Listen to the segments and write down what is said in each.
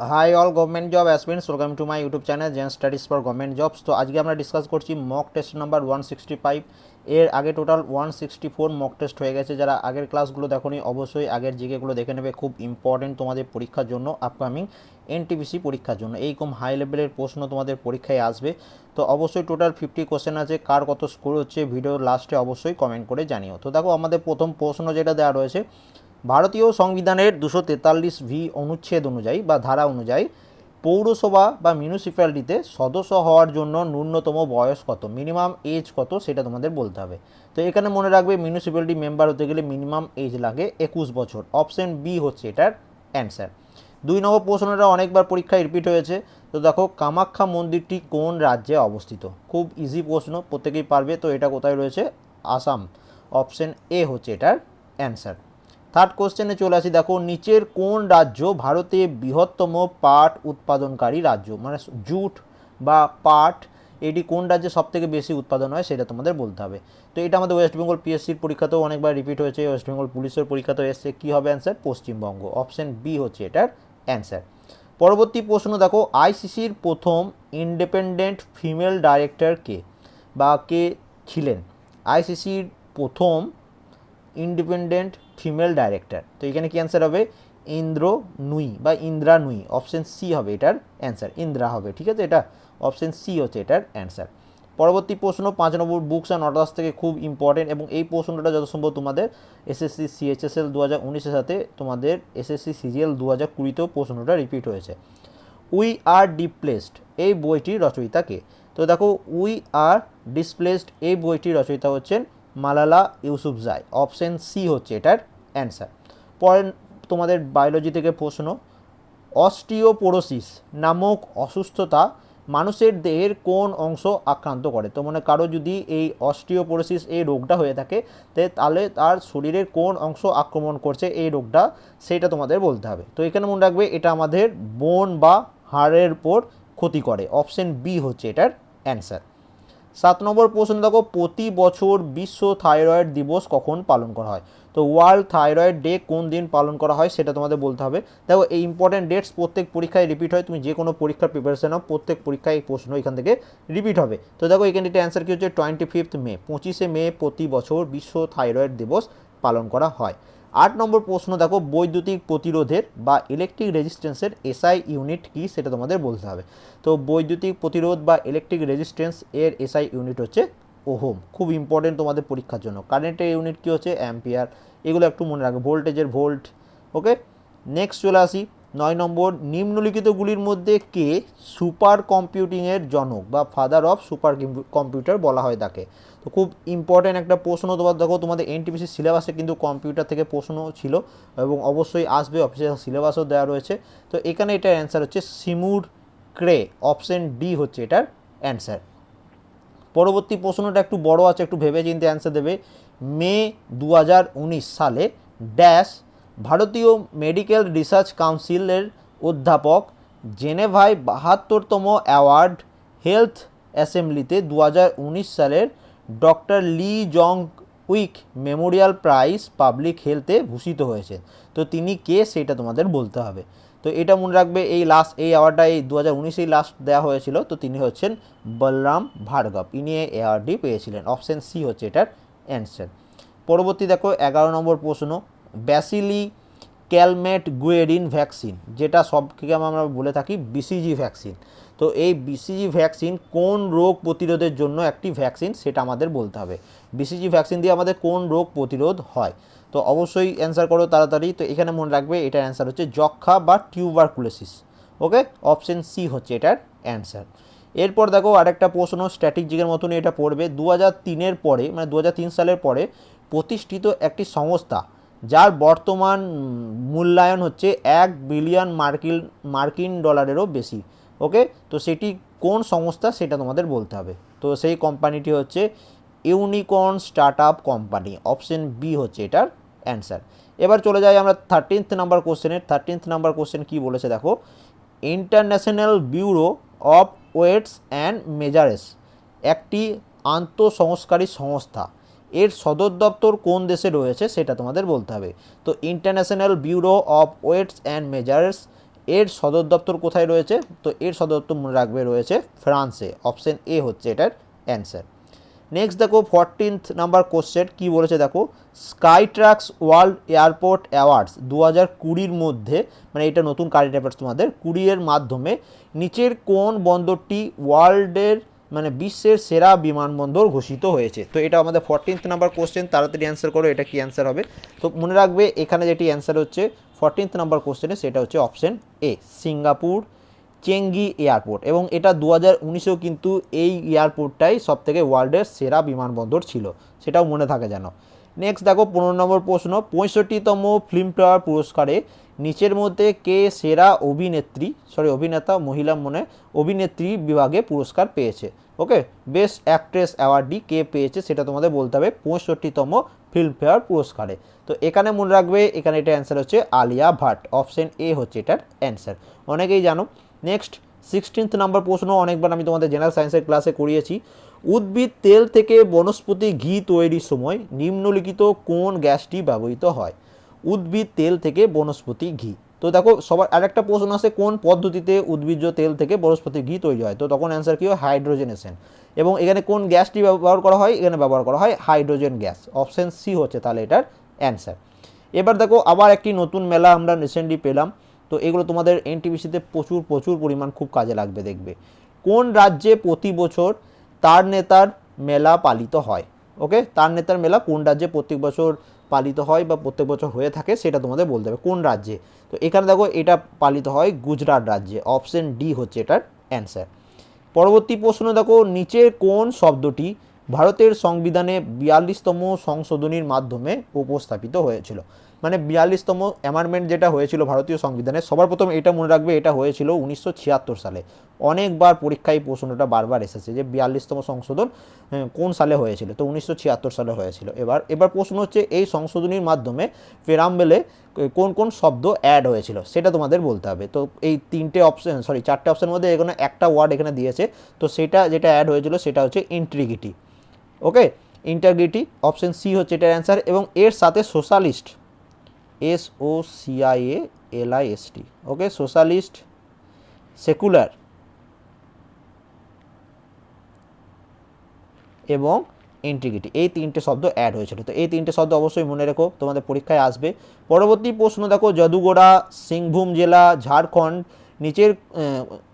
Hi all government job aspirants welcome to my YouTube channel Zen Studies for government jobs তো আজকে আমরা discuss করছি mock test number one sixty five এর আগে total one sixty four mock test হয়ে গেছে। যারা আগের ক্লাসগুলো দেখোনি, অবশ্যই আগের জিকেগুলো দেখে নেবে। খুব ইম্পর্টেন্ট তোমাদের পরীক্ষার জন্য আপকামিং এনটিপিসি পরীক্ষার জন্য। এইরকম হাই লেভেলের প্রশ্ন তোমাদের পরীক্ষায় আসবে। তো অবশ্যই টোটাল ফিফটি কোশ্চেন আছে। কার কত স্কোর হচ্ছে? ভিডিওর লাস্টে অবশ্যই কমেন্ট করে জানিও। তো দেখো, আমাদের প্রথম প্রশ্ন যেটা দেওয়া রয়েছে ভারতীয় সংবিধানের দুশো তেতাল্লিশ ভি অনুচ্ছেদ অনুযায়ী বা ধারা অনুযায়ী পৌরসভা বা মিউনিসিপ্যালিটিতে সদস্য হওয়ার জন্য ন্যূনতম বয়স কত? মিনিমাম এজ কত? সেটা তোমাদের বলতে হবে। তো এখানে মনে রাখবে মিউনিসিপ্যালিটি মেম্বার হতে গেলে মিনিমাম এজ লাগে একুশ বছর। অপশন বি হচ্ছে এটার অ্যান্সার দুই নম্বর প্রশ্নটা অনেকবার পরীক্ষায় রিপিট হয়েছে। তো দেখো, কামাখ্যা মন্দিরটি কোন রাজ্যে অবস্থিত? খুব ইজি প্রশ্ন, প্রত্যেকেই পারবে। তো এটা কোথায় রয়েছে? আসাম। অপশন এ হচ্ছে এটার অ্যান্সার থার্ড কোশ্চেনে চলে আসি। দেখো, নিচের কোন রাজ্য ভারতে বৃহত্তম পাট উৎপাদনকারী রাজ্য? মানে জুট বা পাট, এটি কোন রাজ্যে সবথেকে বেশি উৎপাদন হয় সেটা তোমাদের বলতে হবে। তো এটা আমাদের ওয়েস্ট বেঙ্গল পিএসসির পরীক্ষাতেও অনেকবার রিপিট হয়েছে। ওয়েস্ট বেঙ্গল পুলিশের পরীক্ষাতেও এসছে। কী হবে অ্যান্সার পশ্চিমবঙ্গ। অপশন বি হচ্ছে এটার অ্যান্সার পরবর্তী প্রশ্ন, দেখো আইসিসির প্রথম ইন্ডিপেন্ডেন্ট ফিমেল ডাইরেক্টর কে বা কে ছিলেন? আইসিসির প্রথম ইন্ডিপেন্ডেন্ট ফিমেল ডাইরেক্টর তো এখানে কি অ্যান্সার হবে? ইন্দ্র নুই বা ইন্দ্রা নুই অপশন সি হবে এটার অ্যান্সার ইন্দ্রা হবে, ঠিক আছে? এটা অপশন সি হচ্ছে এটার অ্যান্সার পরবর্তী প্রশ্ন, পাঁচ নম্বর বুকস অ্যান্ড অর্ডার্স থেকে খুব ইম্পর্টেন্ট এবং এই প্রশ্নটা যত সম্ভব তোমাদের এসএসসি সিএইচএসএল দু হাজার উনিশের সাথে তোমাদের এসএসসি সিজিএল দু হাজার কুড়িতেও প্রশ্নটা রিপিট হয়েছে। উই আর ডিপ্লেসড এই বইটির রচয়িতাকে তো দেখো উই আর ডিসপ্লেসড এই বইটির রচয়িতা হচ্ছেন মালালা ইউসুফজাই অপশন সি হচ্ছে এটার অ্যান্সার পরে তোমাদের বায়োলজি থেকে প্রশ্ন অস্টিওপোরোসিস নামক অসুস্থতা মানুষের দেহের কোন অংশ আক্রান্ত করে? তো মানে কারও যদি এই অস্টিওপোরোসিস এই রোগটা হয়ে থাকে তাহলে তার শরীরের কোন অংশ আক্রমণ করছে এই রোগটা, সেটা তোমাদের বলতে হবে। তো এখানে মনে রাখবে এটা আমাদের বোন বা হাড়ের উপর ক্ষতি করে। অপশন বি হচ্ছে এটার অ্যান্সার সাত নম্বর প্রশ্ন দেখো, প্রতি বছর বিশ্ব থাইরয়েড দিবস কখন পালন করা হয়? তো ওয়ার্ল্ড থাইরয়েড ডে কোন দিন পালন করা হয় সেটা তোমাদের বলতে হবে। দেখো, এই ইম্পর্টেন্ট ডেটস প্রত্যেক পরীক্ষায় রিপিট হয়, তুমি যে কোনো পরীক্ষার প্রিপারেশন নাও, প্রত্যেক পরীক্ষায় এই প্রশ্ন এখান থেকে রিপিট হবে। তো দেখো, এখানে এটা অ্যান্সার কী হচ্ছে? টোয়েন্টি ফিফথ মে পঁচিশে মে প্রতি বছর বিশ্ব থাইরয়েড দিবস পালন করা হয়। আট নম্বর প্রশ্ন, দেখো, বৈদ্যুতিক প্রতিরোধের বা ইলেকট্রিক রেজিস্ট্যান্সের এসআই ইউনিট কী সেটা তোমাদের বলতে হবে। তো বৈদ্যুতিক প্রতিরোধ বা ইলেকট্রিক রেজিস্ট্যান্স এর এসআই ইউনিট হচ্ছে ওহম। খুব ইম্পর্টেন্ট তোমাদের পরীক্ষার জন্য। কারেন্টের ইউনিট কী হচ্ছে? অ্যাম্পিয়ার এগুলো একটু মনে রাখবে। ভোল্টেজের ভোল্ট ওকে নেক্সট চলে আসি। নয় নম্বর, নিম্নলিখিতগুলির মধ্যে কে সুপার কম্পিউটিংয়ের জনক বা ফাদার অফ সুপার কম্পিউটার বলা হয় তাকে? খুব ইম্পর্ট্যান্ট একটা প্রশ্ন তোমার, দেখো তোমাদের এনটিপিসি সিলেবাসে কিন্তু কম্পিউটার থেকে প্রশ্ন ছিল এবং অবশ্যই আসবে অফিসিয়াল সিলেবাসও দেওয়া রয়েছে। তো এখানে এটার অ্যান্সার হচ্ছে সিমুর ক্রে অপশন ডি হচ্ছে এটার অ্যান্সার পরবর্তী প্রশ্নটা একটু বড় আছে, একটু ভেবে চিন্তে অ্যান্সার দেবে। মে দু হাজার উনিশ সালে ড্যাশ ভারতীয় মেডিকেল রিসার্চ কাউন্সিলের অধ্যাপক জেনেভায় বাহাত্তরতম অ্যাওয়ার্ড হেলথ অ্যাসেম্বলিতে দু হাজার উনিশ সালের doctor Lee Jong Wook memorial prize public হেলথে ভূষিত হয়েছে। তো তিনি কে সেটা তোমাদের বলতে হবে। তো এটা মনে রাখবে এই লাস্ট এই অ্যাওয়ার্ডটা এই দু হাজার উনিশেই লাস্ট দেওয়া হয়েছিল। তো তিনি হচ্ছেন বলরাম ভার্গব। ইনি এই অ্যাওয়ার্ডটি পেয়েছিলেন। অপশন সি হচ্ছে এটার অ্যান্সার পরবর্তী দেখো, এগারো নম্বর প্রশ্ন। ব্যাসিলি ক্যালমেট গুয়েরিন ভ্যাকসিন, যেটা সব থেকে আমরা বলে থাকি বিসিজি ভ্যাকসিন তো এই বিসিজি ভ্যাকসিন কোন রোগ প্রতিরোধের জন্য একটি ভ্যাকসিন সেটা আমাদের বলতে হবে। বিসিজি ভ্যাকসিন দিয়ে আমাদের কোন রোগ প্রতিরোধ হয়? তো অবশ্যই অ্যান্সার করো তাড়াতাড়ি। তো এখানে মনে রাখবে এটার অ্যান্সার হচ্ছে যক্ষা বা টিউবারকুলোসিস ওকে অপশন সি হচ্ছে এটার অ্যান্সার এরপর দেখো আরেকটা প্রশ্ন স্ট্র্যাটেজিকের মতনই এটা পড়বে। দু হাজার তিনের পরে মানে দু হাজার তিন সালের পরে প্রতিষ্ঠিত একটি সংস্থা যার বর্তমান মূল্যায়ন হচ্ছে এক বিলিয়ন মার্কিন মার্কিন ডলারেরও বেশি। ওকে তো সেটি কোন সংস্থা সেটা তোমাদের বলতে হবে। তো সেই কোম্পানিটি হচ্ছে unicorn start up company option B হচ্ছে এটার অ্যান্সার এবার চলে যাই আমরা থার্টিনথ নাম্বার কোশ্চেনের থার্টিনথ নাম্বার কোশ্চেন কী বলেছে দেখো? International Bureau of Weights and Measures একটি আন্তঃসংস্কারী সংস্থা। এর সদর দপ্তর কোন দেশে রয়েছে সেটা তোমাদের বলতে হবে। তো International Bureau of Weights and Measures এর সদর দপ্তর কোথায় রয়েছে? তো এর সদর দপ্তর মনে রাখবে রয়েছে ফ্রান্সে। অপশন এ হচ্ছে এটার অ্যান্সার। নেক্সট দেখো ফরটিন্থ নাম্বার কোশ্চেন কী বলেছে দেখো? Skytrax world airport awards দু হাজার কুড়ির মধ্যে মানে এটা নতুন কারেন্ট অ্যাফেয়ার্স তোমাদের কুড়ির মাধ্যমে নিচের কোন বন্দরটি ওয়ার্ল্ডের মানে বিশ্বের সেরা বিমানবন্দর ঘোষিত হয়েছে? তো এটা আমাদের ফরটিন্থ নাম্বার কোশ্চেন তাড়াতাড়ি অ্যান্সার করো, এটা কি অ্যান্সার হবে? তো মনে রাখবে এখানে যেটি অ্যান্সার হচ্ছে ফরটিন্থ নাম্বার কোশ্চেনে সেটা হচ্ছে option A Singapore Changi Airport এবং এটা দু হাজার উনিশেও কিন্তু এই এয়ারপোর্টটাই সবথেকে ওয়ার্ল্ডের সেরা বিমানবন্দর ছিল, সেটাও মনে থাকে যেন। নেক্সট দেখো, পনেরো নম্বর প্রশ্ন, পঁয়ষট্টিতম ফিল্মফেয়ার পুরস্কারে নিচের মধ্যে কে সেরা অভিনেত্রী সরি অভিনেতা, মহিলা মনে অভিনেত্রী বিভাগে পুরস্কার পেয়েছে? ওকে? বেস্ট অ্যাক্ট্রেস অ্যাওয়ার্ডটি কে পেয়েছে সেটা তোমাদের বলতে হবে পঁয়ষট্টিতম ফিল্মফেয়ার পুরস্কারে। তো এখানে মনে রাখবে, এখানে এটা অ্যান্সার হচ্ছে আলিয়া ভাট। অপশন এ হচ্ছে এটার অ্যান্সার অনেকেই জানো নেক্সট সিক্সটিন্থ নাম্বার প্রশ্ন অনেকবার আমি তোমাদের জেনারেল সায়েন্সের ক্লাসে করিয়েছি। উদ্ভিদ তেল থেকে বনস্পতি ঘি তৈরির সময় নিম্নলিখিত কোন গ্যাসটি ব্যবহৃত হয়? উদ্ভিদ তেল থেকে বনস্পতি ঘি। তো দেখো, সবার আরেকটা প্রশ্ন আছে, কোন পদ্ধতিতে উদ্ভিজ্জ তেল থেকে বনস্পতি ঘি তৈরি হয়? তো তখন অ্যান্সার কী হয়? হাইড্রোজেনেশন। এবং এখানে কোন গ্যাসটি ব্যবহার করা হয়? এখানে ব্যবহার করা হয় হাইড্রোজেন গ্যাস। অপশন সি হচ্ছে তাহলে এটার অ্যান্সার এবার দেখো, আবার একটি নতুন মেলা আমরা রিসেন্টলি পেলাম। তো এগুলো তোমাদের এনটিপিসিতে প্রচুর প্রচুর পরিমাণ খুব কাজে লাগবে দেখবে। কোন রাজ্যে প্রতি বছর তার নেতার মেলা পালিত হয়? ওকে তার নেতার মেলা কোন রাজ্যে প্রত্যেক বছর পালিত হয় বা প্রত্যেক বছর হয়ে থাকে, সেটা তোমাদের বলতে হবে কোন রাজ্যে। তো এখানে দেখো এটা পালিত হয় গুজরাট রাজ্যে অপশন ডি হচ্ছে এটার অ্যান্সার পরবর্তী প্রশ্ন দেখো, নিচের কোন শব্দটি ভারতের সংবিধানে বিয়াল্লিশতম সংশোধনীর মাধ্যমে উপস্থাপিত হয়েছিল? মানে বিয়াল্লিশতম অ্যামান্ডমেন্ট যেটা হয়েছিল ভারতীয় সংবিধানে, সবার প্রথম এটা মনে রাখবে, এটা হয়েছিল উনিশশো ছিয়াত্তর সালে। অনেকবার পরীক্ষায় প্রশ্নটা বারবার এসেছে যে বিয়াল্লিশতম সংশোধন কোন সালে হয়েছিল? তো উনিশশো ছিয়াত্তর সালে হয়েছিল। এবার এবার প্রশ্ন হচ্ছে এই সংশোধনীর মাধ্যমে পেরাম্বেলে কোন কোন শব্দ অ্যাড হয়েছিল? সেটা তোমাদের বলতে হবে। তো এই তিনটে অপশন সরি চারটে অপশনের মধ্যে এখানে একটা ওয়ার্ড এখানে দিয়েছে। তো সেটা যেটা অ্যাড হয়েছিল সেটা হচ্ছে ইন্ট্রিগিটি ওকে ইন্টাগ্রিটি অপশন সি হচ্ছে এটার অ্যান্সার এবং এর সাথে socialist S O C I A L I S T okay socialist secular এবং ইন্টিগ্রিটি এই তিনটে শব্দ অ্যাড হয়েছিল। তো এই তিনটে শব্দ অবশ্যই মনে রেখো, তোমাদের পরীক্ষায় আসবে। পরবর্তী প্রশ্ন দেখো যদুগোড়া সিংভূম জেলা, ঝাড়খণ্ড, নিচের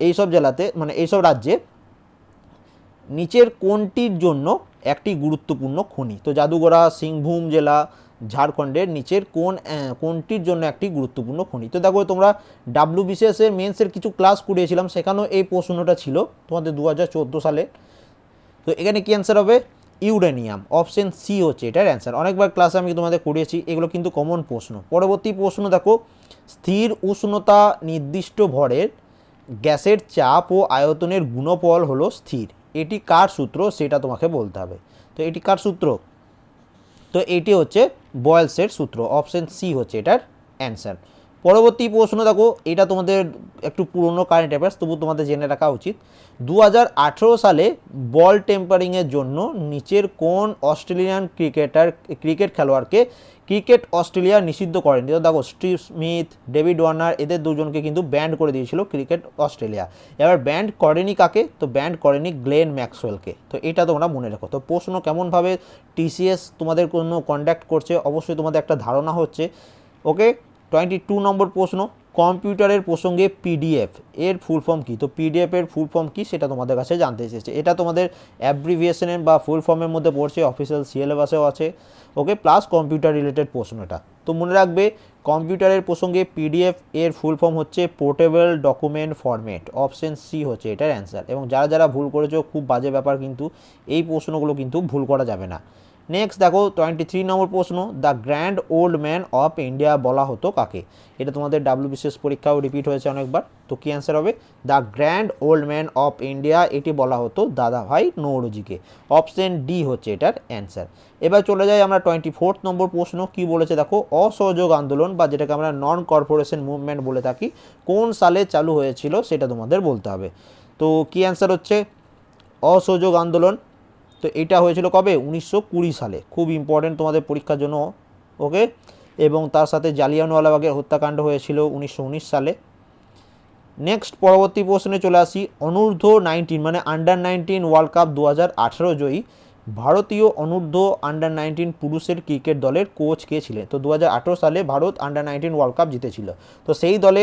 এইসব জেলাতে মানে এইসব রাজ্যে নিচের কোনটির জন্য একটি গুরুত্বপূর্ণ খনি? তো জাদুগড়া, সিংভূম জেলা ঝাড়খণ্ডের নিচের কোন কোনটির জন্য একটি গুরুত্বপূর্ণ খনি? তো দেখো, তোমরা ডাব্লিউ বিসিএসের মেন্সের কিছু ক্লাস করিয়েছিলাম, সেখানেও এই প্রশ্নটা ছিল তোমাদের দু হাজার চোদ্দ সালে। তো এখানে কি অ্যান্সার হবে? ইউরেনিয়াম অপশন সি হচ্ছে এটার অ্যান্সার অনেকবার ক্লাসে আমি তোমাদের করিয়েছি, এগুলো কিন্তু কমন প্রশ্ন। পরবর্তী প্রশ্ন দেখো, স্থির উষ্ণতা নির্দিষ্ট ভরের গ্যাসের চাপ ও আয়তনের গুণফল হলো স্থির। এটি কার সূত্র? সেটা তোমাকে বলতে হবে। তো এটি কার সূত্র? তো এটি হচ্ছে বয়েলসের সূত্র অপশন সি হচ্ছে এটার অ্যান্সার। পরবর্তী প্রশ্ন দেখো, এটা তোমাদের একটু পুরনো কারেন্ট অ্যাফেয়ার্স তবু তোমাদের জেনে রাখা উচিত। দু হাজার আঠেরো সালে বল টেম্পারিংয়ের জন্য নিচের কোন অস্ট্রেলিয়ান ক্রিকেটার ক্রিকেট খেলোয়াড়কে ক্রিকেট অস্ট্রেলিয়া নিষিদ্ধ করেনি? তো দেখো, স্টিভ স্মিথ, ডেভিড ওয়ার্নার, এদের দুজনকে কিন্তু ব্যান্ড করে দিয়েছিল ক্রিকেট অস্ট্রেলিয়া। এবার ব্যান্ড করেনি কাকে? তো ব্যান্ড করেনি গ্লেন ম্যাক্সওয়েলকে। তো এটা তোমরা মনে রাখো। তো প্রশ্ন কেমনভাবে টিসিএস তোমাদের কোনো কন্ডাক্ট করছে? অবশ্যই তোমাদের একটা ধারণা হচ্ছে। ওকে টোয়েন্টি টু নম্বর প্রশ্ন, কম্পিউটারের প্রসঙ্গে পিডিএফ, এর ফুল ফর্ম কী? তো পিডিএফ এর ফুল ফর্ম কী সেটা তোমাদের কাছে জানতে এসেছে। এটা তোমাদের অ্যাব্রিভিয়েশনের বা ফুল ফর্মের মধ্যে পড়ছে অফিসিয়াল সিলেবাসেও আছে ওকে প্লাস কম্পিউটার রিলেটেড প্রশ্নটা তো মনে রাখবে, কম্পিউটারের প্রসঙ্গে পিডিএফ এর ফুল ফর্ম হচ্ছে portable document format option C হচ্ছে এটার অ্যান্সার এবং যারা যারা ভুল করেছ, খুব বাজে ব্যাপার কিন্তু, এই প্রশ্নগুলো কিন্তু ভুল করা যাবে না। নেক্সট দেখো টোয়েন্টি থ্রি নম্বর প্রশ্ন the grand old man of India বলা হতো কাকে? এটা তোমাদের ডাব্লিউ বিশেষ পরীক্ষাও রিপিট হয়েছে অনেকবার, তো কী অ্যান্সার হবে? The grand old man of India এটি বলা হতো দাদাভাই নৌরজিকে। অপশন ডি হচ্ছে এটার অ্যান্সার এবার চলে যাই আমরা টোয়েন্টি ফোর্থ নম্বর প্রশ্ন, কি বলেছে দেখো? অসহযোগ আন্দোলন বা যেটাকে আমরা নন কর্পোরেশন মুভমেন্ট বলে থাকি, কোন সালে চালু হয়েছিল সেটা তোমাদের বলতে হবে। তো কী অ্যান্সার হচ্ছে? অসহযোগ আন্দোলন তো এটা হয়েছিল কবে? উনিশশো কুড়ি সালে। খুব ইম্পর্টেন্ট তোমাদের পরীক্ষার জন্য ওকে এবং তার সাথে জালিয়ানওয়ালাবাগের হত্যাকাণ্ড হয়েছিল উনিশশো উনিশ সালে। নেক্সট পরবর্তী প্রশ্নে চলে আসি। অনূর্ধ্ব নাইনটিন মানে আন্ডার নাইনটিন ওয়ার্ল্ড কাপ দু হাজার আঠেরো জয়ী। ভারতীয় অনূর্ধ্ব আন্ডার নাইনটিন পুরুষের ক্রিকেট দলের কোচ কে ছিলেন তো দু হাজার আঠেরো সালে Bharat under nineteen world cup জিতেছিল। তো সেই দলে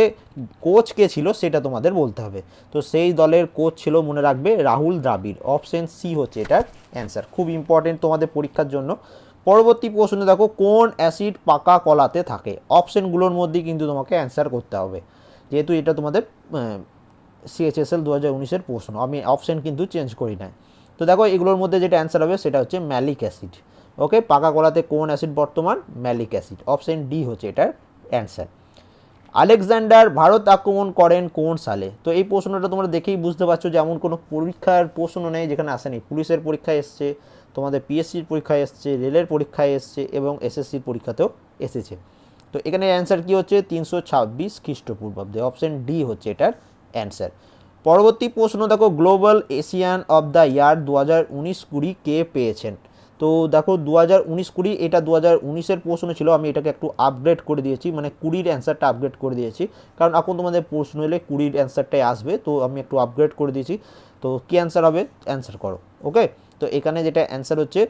কোচ কে ছিল সেটা তোমাদের বলতে হবে। তো সেই দলের কোচ ছিল, মনে রাখবে, রাহুল দ্রাবিড়। অপশন সি হচ্ছে এটার অ্যান্সার। খুব ইম্পর্টেন্ট তোমাদের পরীক্ষার জন্য। পরবর্তী প্রশ্নে দেখো, কোন অ্যাসিড পাকা কলাতে থাকে? অপশনগুলোর মধ্যেই কিন্তু তোমাকে অ্যান্সার করতে হবে। যেহেতু এটা তোমাদের সিএচএসএল দু হাজার উনিশের প্রশ্ন। আমি অপশন কিন্তু চেঞ্জ করি নাই। তো দেখো এগুলোর মধ্যে যেটা অ্যান্সার হবে সেটা হচ্ছে ম্যালিক অ্যাসিড ওকে পাকা কলাতে কোন অ্যাসিড বর্তমান? ম্যালিক অ্যাসিড অপশন ডি হচ্ছে এটার অ্যান্সার আলেকজান্ডার ভারত আক্রমণ করেন কোন সালে? তো এই প্রশ্নটা তোমরা দেখেই বুঝতে পারছ যে এমন কোনো পরীক্ষার প্রশ্ন নেই যেখানে আসেনি। পুলিশের পরীক্ষায় এসছে, তোমাদের পিএসসির পরীক্ষায় এসছে, রেলের পরীক্ষায় এসছে এবং এসএসসির পরীক্ষাতেও এসেছে। তো এখানে অ্যান্সার কী হচ্ছে? তিনশো ছাব্বিশ খ্রিস্টপূর্বাব্দে। অপশন ডি হচ্ছে এটার অ্যান্সার পরবর্তী প্রশ্ন, দেখো global Asian of the year দু হাজার উনিশ কুড়ি কে পেয়েছেন? তো দেখো দু হাজার উনিশ কুড়ি, এটা দু হাজার উনিশের প্রশ্ন ছিল, আমি এটাকে একটু আপগ্রেড করে দিয়েছি মানে কুড়ির অ্যান্সারটা আপগ্রেড করে দিয়েছি। কারণ এখন তোমাদের প্রশ্ন এলে কুড়ির অ্যান্সারটাই আসবে, তো আমি একটু আপগ্রেড করে দিয়েছি। তো কী অ্যান্সার হবে? অ্যান্সার করো ওকে তো এখানে যেটা অ্যান্সার হচ্ছে,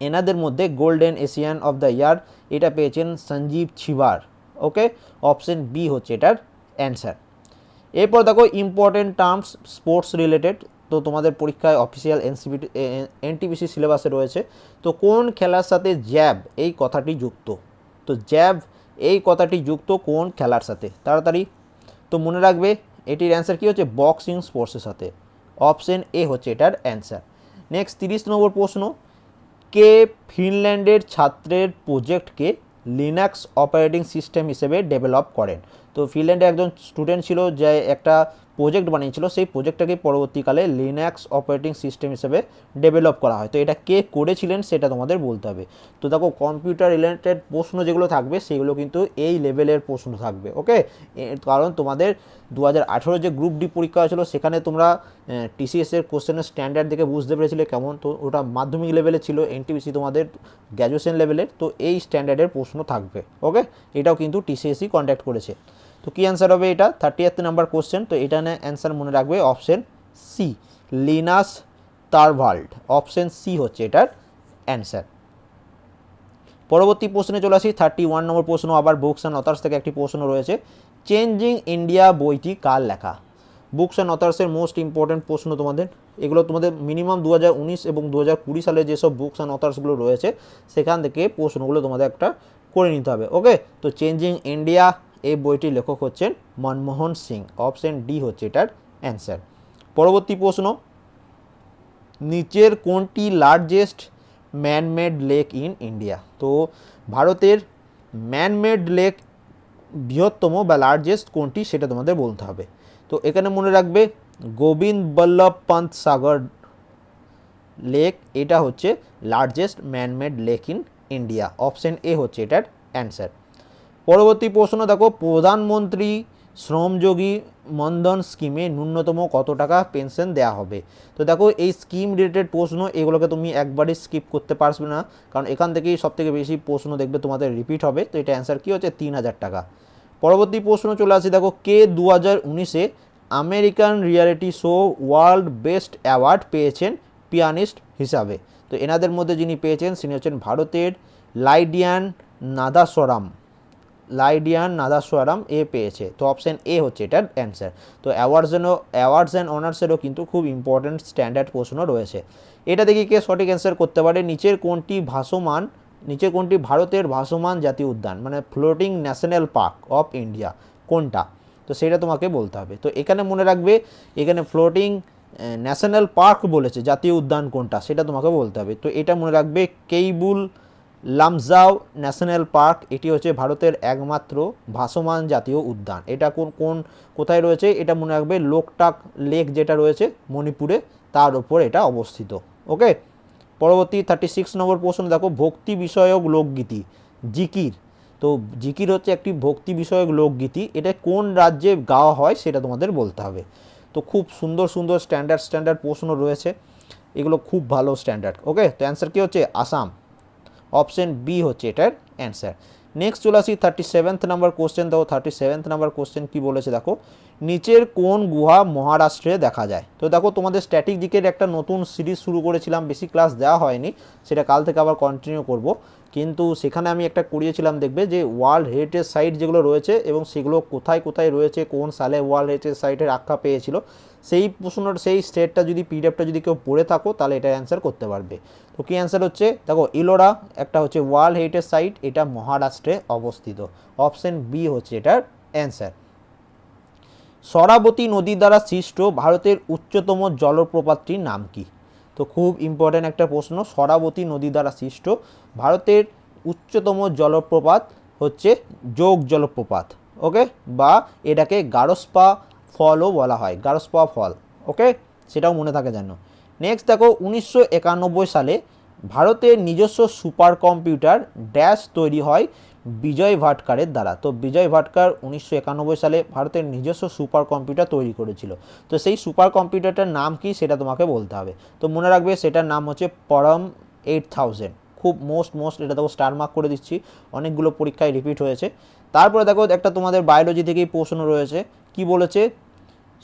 এনাদের মধ্যে golden Asian of the year এটা পেয়েছেন Sanjeev Chhiber okay option B হচ্ছে এটার অ্যান্সার এরপর দেখো ইম্পর্টেন্ট টার্মস স্পোর্টস রিলেটেড তো তোমাদের পরীক্ষায় অফিসিয়াল এনসিবিটি এনটিপিসি সিলেবাসে রয়েছে। তো কোন খেলার সাথে জ্যাব এই কথাটি যুক্ত? তো জ্যাব এই কথাটি যুক্ত কোন খেলার সাথে? তাড়াতাড়ি। তো মনে রাখবে, এটির অ্যান্সার কী হচ্ছে? বক্সিং স্পোর্টসের সাথে। অপশন এ হচ্ছে এটার অ্যান্সার নেক্সট তিরিশ নম্বর প্রশ্ন, কে ফিনল্যান্ডের ছাত্রের প্রজেক্টকে লিনাক্স অপারেটিং সিস্টেম হিসেবে ডেভেলপ করেন? তো ফিনল্যান্ডে একজন স্টুডেন্ট ছিল যে একটা প্রজেক্ট বানিয়েছিল, সেই প্রজেক্টটাকে পরবর্তীকালে লিনাক্স অপারেটিং সিস্টেম হিসেবে ডেভেলপ করা হয়। তো এটা কে করেছিলেন সেটা তোমাদের বলতে হবে। তো দেখো কম্পিউটার রিলেটেড প্রশ্ন যেগুলো থাকবে, সেগুলো কিন্তু এই লেভেলের প্রশ্ন থাকবে ওকে কারণ তোমাদের দু হাজার আঠেরো যে গ্রুপ ডি পরীক্ষা হয়েছিল, সেখানে তোমরা টিসিএসের কোশ্চেনের স্ট্যান্ডার্ড দেখে বুঝতে পেরেছিলে কেমন। তো ওটা মাধ্যমিক লেভেলে ছিল এনটিপিসি তোমাদের গ্র্যাজুয়েশন লেভেলের তো এই স্ট্যান্ডার্ডের প্রশ্ন থাকবে ওকে এটাও কিন্তু টিসিএসই কন্ট্যাক্ট করেছে। তো কী অ্যান্সার হবে এটা? থার্টি এইথ নাম্বার কোশ্চেন তো এটা নিয়ে অ্যান্সার মনে রাখবে option C Linus Torvald option C হচ্ছে এটার অ্যান্সার পরবর্তী প্রশ্নে চলে আসি থার্টি ওয়ান নম্বর প্রশ্ন, আবার বুকস অ্যান্ড অথার্স থেকে একটি প্রশ্ন রয়েছে। চেঞ্জিং ইন্ডিয়া বইটি কার লেখা? বুকস অ্যান্ড অথার্সের মোস্ট ইম্পর্টেন্ট প্রশ্ন তোমাদের। এগুলো তোমাদের মিনিমাম দু হাজার উনিশ এবং দু হাজার কুড়ি সালে যেসব বুকস অ্যান্ড অথার্সগুলো রয়েছে, সেখান থেকে প্রশ্নগুলো তোমাদের একটা করে নিতে হবে। ওকে তো চেঞ্জিং ইন্ডিয়া এই বইটির লেখক হচ্ছেন মনমোহন সিং, অপশন ডি হচ্ছে এটার অ্যান্সার। পরবর্তী প্রশ্ন, নিচের কোনটি largest manmade lake in India তো ভারতের ম্যানমেড লেক বৃহত্তম বা লার্জেস্ট কোনটি সেটা তোমাদের বলতে হবে। তো এখানে মনে রাখবে, গোবিন্দ বল্লভ পন্ত সাগর লেক এটা হচ্ছে largest manmade lake in India option A হচ্ছে এটার অ্যান্সার। পরবর্তী প্রশ্ন, দেখো, প্রধানমন্ত্রী শ্রমযোগী মনধন স্কিমে ন্যূনতম কত টাকা পেনশন দেওয়া হবে? তো দেখো, এই স্কিম রিলেটেড প্রশ্ন, এগুলোকে তুমি একবারই স্কিপ করতে পারবে না, কারণ এখান থেকেই সবথেকে বেশি প্রশ্ন দেখবে তোমাদের রিপিট হবে। তো এটা অ্যান্সার কী হচ্ছে? তিন হাজার টাকা। পরবর্তী প্রশ্ন চলে আসি, দেখো, কে দু হাজার উনিশে American reality show world best award পেয়েছেন পিয়ানিস্ট হিসাবে? তো এনাদের মধ্যে যিনি পেয়েছেন, তিনি হচ্ছেন ভারতের লাইডিয়ান নাদাস্বরাম লাইডিয়ান নাদাস্বরাম এ পেয়েছে। তো অপশান এ হচ্ছে এটার অ্যান্সার তো অ্যাওয়ার্ডস অ্যাওয়ার্ডস অ্যান্ড অনার্সেরও কিন্তু খুব ইম্পর্ট্যান্ট স্ট্যান্ডার্ড প্রশ্ন রয়েছে। এটা দেখি কে সঠিক অ্যান্সার করতে পারে? নিচের কোনটি ভাসমান, নিচের কোনটি ভারতের ভাসমান জাতীয় উদ্যান? মানে floating national park of India কোনটা? তো সেটা তোমাকে বলতে হবে। তো এখানে মনে রাখবে, এখানে ফ্লোটিং ন্যাশনাল পার্ক বলেছে জাতীয় উদ্যান কোনটা, সেটা তোমাকে বলতে হবে। তো এটা মনে রাখবে কেইবুল লামজাও ন্যাশনাল পার্ক, এটি হচ্ছে ভারতের একমাত্র ভাসমান জাতীয় উদ্যান। এটা কোন কোন, কোথায় রয়েছে এটা মনে রাখবে লোকটাক লেক যেটা রয়েছে মণিপুরে, তার উপর এটা অবস্থিত। ওকে? পরবর্তী থার্টি সিক্স নম্বর প্রশ্ন, দেখো, ভক্তি বিষয়ক লোকগীতি, জিকির। তো জিকির হচ্ছে একটি ভক্তি বিষয়ক লোকগীতি, এটা কোন রাজ্যে গাওয়া হয় সেটা তোমাদের বলতে হবে। তো খুব সুন্দর সুন্দর স্ট্যান্ডার্ড স্ট্যান্ডার্ড প্রশ্ন রয়েছে, এগুলো খুব ভালো স্ট্যান্ডার্ড ওকে? তো অ্যান্সার কী হচ্ছে? আসাম। অপশন বি হচ্ছে এটার অ্যান্সার। নেক্সট চলে আসি থার্টি সেভেন্থ নাম্বার কোশ্চেন দেখো থার্টি সেভেন্থ নাম্বার কোশ্চেন কী বলেছে দেখো? নিচের কোন গুহা মহারাষ্ট্রে দেখা যায়? তো দেখো তোমাদের স্ট্যাটিক দিকের একটা নতুন সিরিজ শুরু করেছিলাম, বেশি ক্লাস দেওয়া হয়নি, সেটা কাল থেকে আবার কন্টিনিউ করব। কিন্তু সেখানে আমি একটা করিয়েছিলাম দেখবে যে ওয়ার্ল্ড হেরিটেজ সাইট যেগুলো রয়েছে এবং সেগুলো কোথায় কোথায় রয়েছে, কোন সালে ওয়ার্ল্ড হেরিটেজ সাইটের আখ্যা পেয়েছিল, সেই প্রশ্নটা, সেই স্টেটটা যদি পিডিএফটা যদি কেউ পড়ে থাকো, তাহলে এটা অ্যান্সার করতে পারবে। তো কী অ্যান্সার হচ্ছে? দেখো ইলোরা একটা হচ্ছে ওয়ার্ল্ড হেরিটেজ সাইট এটা মহারাষ্ট্রে অবস্থিত। অপশন বি হচ্ছে এটার অ্যান্সার সরাবতী নদী দ্বারা সৃষ্ট ভারতের উচ্চতম জলপ্রপাতটির নাম কি? তো খুব ইম্পর্ট্যান্ট একটা প্রশ্ন, সরাবতী নদী দ্বারা সৃষ্ট। ভারতের উচ্চতম জলপ্রপাত হচ্ছে যোগ জলপ্রপাত ওকে বা এটাকে গারস্পা ফলও বলা হয়, গারস্পা ফল ওকে সেটাও মনে থাকে যেন। নেক্সট দেখো, উনিশশো একানব্বই সালে ভারতের নিজস্ব সুপার কম্পিউটার ড্যাশ তৈরি হয় বিজয় ভাটকারের দ্বারা। তো বিজয় ভাটকার উনিশশো একানব্বই সালে ভারতের নিজস্ব সুপার কম্পিউটার তৈরি করেছিল। তো সেই সুপার কম্পিউটারটার নাম কি সেটা তোমাকে বলতে হবে। তো মনে রাখবে সেটার নাম হচ্ছে পরম এইট থাউজেন্ড। খুব মোস্ট মোস্ট এটা দেখো স্টার মার্ক করে দিচ্ছি। অনেকগুলো পরীক্ষায় রিপিট হয়েছে। তারপরে দেখো একটা তোমাদের বায়োলজি থেকেই প্রশ্ন রয়েছে। কি বলেছে?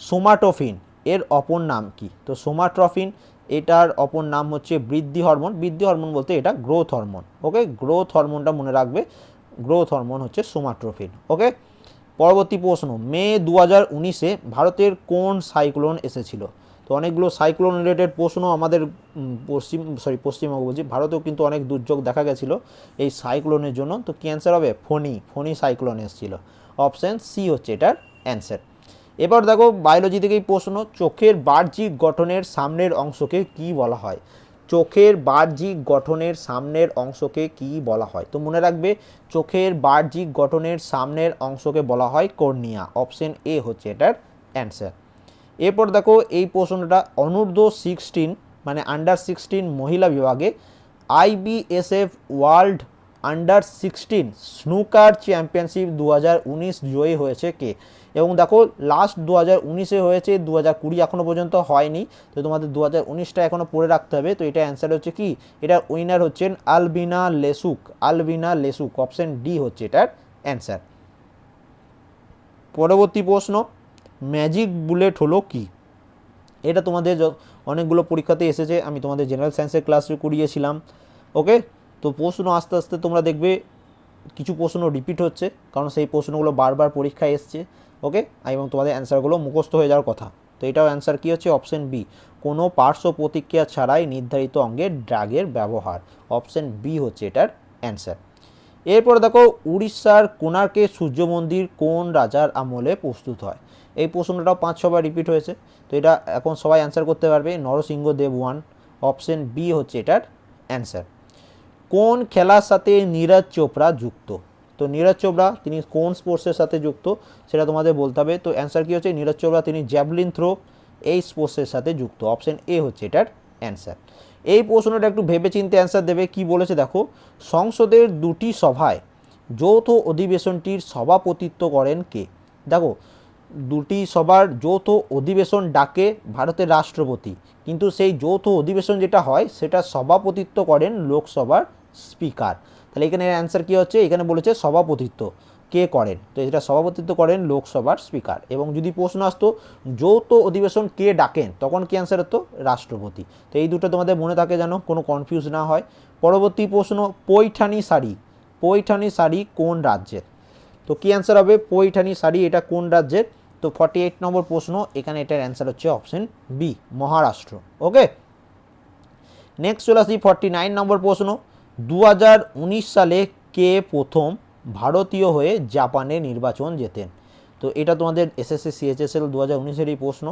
সোমাটোফিন, এর অপর নাম কি? তো সোমাট্রফিন এটার অপর নাম হচ্ছে বৃদ্ধি হরমোন। বৃদ্ধি হরমোন বলতে এটা গ্রোথ হরমোন ওকে গ্রোথ হরমোনটা মনে রাখবে। গ্রোথ হরমোন হচ্ছে সোমাট্রোফিন ওকে পরবর্তী প্রশ্ন, মে দু হাজার উনিশে ভারতের কোন সাইক্লোন এসেছিল? তো অনেকগুলো সাইক্লোন রিলেটেড প্রশ্ন আমাদের পশ্চিম সরি পশ্চিমবঙ্গ বলছি, ভারতেও কিন্তু অনেক দুর্যোগ দেখা গেছিল এই সাইক্লোনের জন্য। তো কী অ্যান্সার হবে? ফণি ফণি সাইক্লোন এসেছিল। অপশান সি হচ্ছে এটার অ্যান্সার এবার দেখো বায়োলজি থেকেই প্রশ্ন, চোখের বাহ্যিক গঠনের সামনের অংশকে কি বলা হয়? চোখের বাহ্যিক গঠনের সামনের অংশকে কি বলা হয়? তো মনে রাখবে, চোখের বাহ্যিক গঠনের সামনের অংশকে বলা হয় কর্নিয়া। অপশন এ হচ্ছে এটার অ্যান্সার। এরপর দেখো, এই প্রশ্নটা অনূর্ধ্ব সিক্সটিন মানে আন্ডার সিক্সটিন মহিলা বিভাগে IBSF world under sixteen snooker championship দু হাজার উনিশ জয়ী হয়েছে কে? এবং দেখো লাস্ট দু হাজার উনিশে হয়েছে দু হাজার কুড়ি এখনও পর্যন্ত হয়নি। তো তোমাদের দু হাজার উনিশটা এখনও পড়ে রাখতে হবে। তো এটা অ্যান্সার হচ্ছে কি? এটার উইনার হচ্ছেন আলবিনা লেসুক। আলবিনা লেসুক অপশন ডি হচ্ছে এটার অ্যান্সার পরবর্তী প্রশ্ন ম্যাজিক বুলেট হলো কি? এটা তোমাদের অনেকগুলো পরীক্ষাতে এসেছে, আমি তোমাদের জেনারেল সায়েন্সের ক্লাসে করিয়েছিলাম। ওকে তো প্রশ্ন আস্তে আস্তে তোমরা দেখবে কিছু প্রশ্ন রিপিট হচ্ছে, কারণ সেই প্রশ্নগুলো বারবার পরীক্ষায় এসছে ওকে এবং তোমাদের অ্যান্সারগুলো মুখস্থ হয়ে যাওয়ার কথা। তো এটাও অ্যান্সার কী হচ্ছে? অপশন বি কোনো পার্শ্ব প্রতিক্রিয়া ছাড়াই নির্ধারিত অঙ্গে ড্রাগের ব্যবহার। অপশন বি হচ্ছে এটার অ্যান্সার এরপর দেখো, উড়িষ্যার কোণার্কের সূর্য মন্দির কোন রাজার আমলে প্রস্তুত হয়? এই প্রশ্নটাও পাঁচ, ছবার রিপিট হয়েছে। তো এটা এখন সবাই অ্যান্সার করতে পারবে Narsingh Dev one option B হচ্ছে এটার অ্যান্সার কোন খেলার সাথে নীরজ চোপড়া যুক্ত? তো নীরজ চোপড়া, তিনি কোন স্পোর্টসের সাথে যুক্ত? সেটা তোমাদের বলতে হবে। তো অ্যান্সার কী হচ্ছে? নীরজ চোপড়া, তিনি জ্যাভলিন থ্রো এই স্পোর্টসের সাথে যুক্ত। অপশন এ হচ্ছে এটার অ্যান্সার এই প্রশ্নটা একটু ভেবেচিন্তে অ্যান্সার দেবে। কি বলেছে? দেখো, সংসদের দুটি সভায় যৌথ অধিবেশনটির সভাপতিত্ব করেন কে? দেখো, দুটি সবার যৌথ অধিবেশন ডাকে ভারতের রাষ্ট্রপতি। কিন্তু সেই যৌথ অধিবেশন যেটা হয়, সেটা সভাপতিত্ব করেন লোকসভার স্পিকার। তাহলে এখানে অ্যান্সার কী হচ্ছে? এখানে বলেছে সভাপতিত্ব। কে করেন? তো এটা সভাপতিত্ব করেন লোকসভার স্পিকার। এবং যদি প্রশ্ন আসতো, যৌথ অধিবেশন কে ডাকেন? তখন কি অ্যান্সার হতো? রাষ্ট্রপতি। তো এই দুটো তোমাদের মনে থাকে যেন কোনো কনফিউজ না হয়। পরবর্তী প্রশ্ন, পৈঠানি শাড়ি। পৈঠানি শাড়ি কোন রাজ্যের? তো কী অ্যান্সার হবে? পৈঠানি শাড়ি এটা কোন রাজ্যের? তো ফর্টি এইট নম্বর প্রশ্ন, এখানে এটার অ্যান্সার হচ্ছে option B Maharashtra. Okay next চলে আসি ফর্টি নাইন নম্বর প্রশ্ন। দু হাজার উনিশ সালে কে প্রথম ভারতীয় হয়ে জাপানে নির্বাচন জেতেন? তো এটা তোমাদের এসএসসি সিএচএসএল দু হাজার উনিশেরই প্রশ্ন।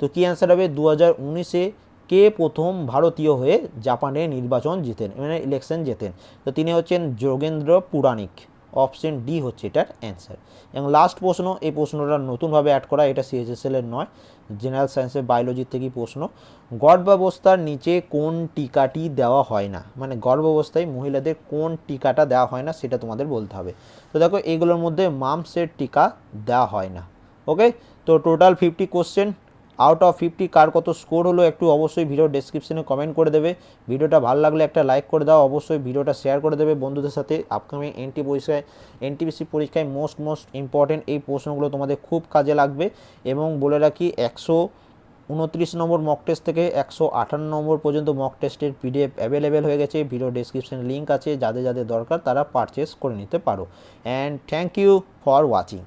তো কী অ্যান্সার হবে? দু হাজার উনিশে কে প্রথম ভারতীয় হয়ে জাপানে নির্বাচন জিতেন? মানে ইলেকশন জেতেন। তো তিনি হচ্ছেন যোগেন্দ্র পুরাণিক অপশন ডি হচ্ছে এটার অ্যান্সার। এবং লাস্ট প্রশ্ন, এই প্রশ্নটা নতুনভাবে অ্যাড করা, এটা সিএচএসএল এর নয় জেনারেল সায়েন্সের বায়োলজির থেকেই প্রশ্ন। গর্ভাবস্থার নিচে কোন টিকাটি দেওয়া হয় না? মানে গর্ভাবস্থায় মহিলাদের কোন টিকাটা দেওয়া হয় না, সেটা তোমাদের বলতে হবে। তো দেখো, এগুলোর মধ্যে মামসের টিকা দেওয়া হয় না। ওকে তো total fifty question out of fifty কার কত স্কোর হলো একটু অবশ্যই ভিডিও ডেসক্রিপশনে কমেন্ট করে দেবে। ভিডিওটা ভালো লাগলে একটা লাইক করে দাও, অবশ্যই ভিডিওটা শেয়ার করে দেবে বন্ধুদের সাথে। আপকামিং এনটি পরীক্ষায় এনটিপিসি পরীক্ষায় মোস্ট মোস্ট ইম্পর্টেন্ট এই প্রশ্নগুলো তোমাদের খুব কাজে লাগবে। এবং বলে রাখি, একশো উনত্রিশ নম্বর মক টেস্ট থেকে একশো আটান্ন নম্বর পর্যন্ত মক টেস্টের পিডিএফ অ্যাভেলেবেল হয়ে গেছে। ভিডিও ডেসক্রিপশনে লিঙ্ক আছে, যাদের যাদের দরকার তারা পারচেস করে নিতে পারো। And thank you for watching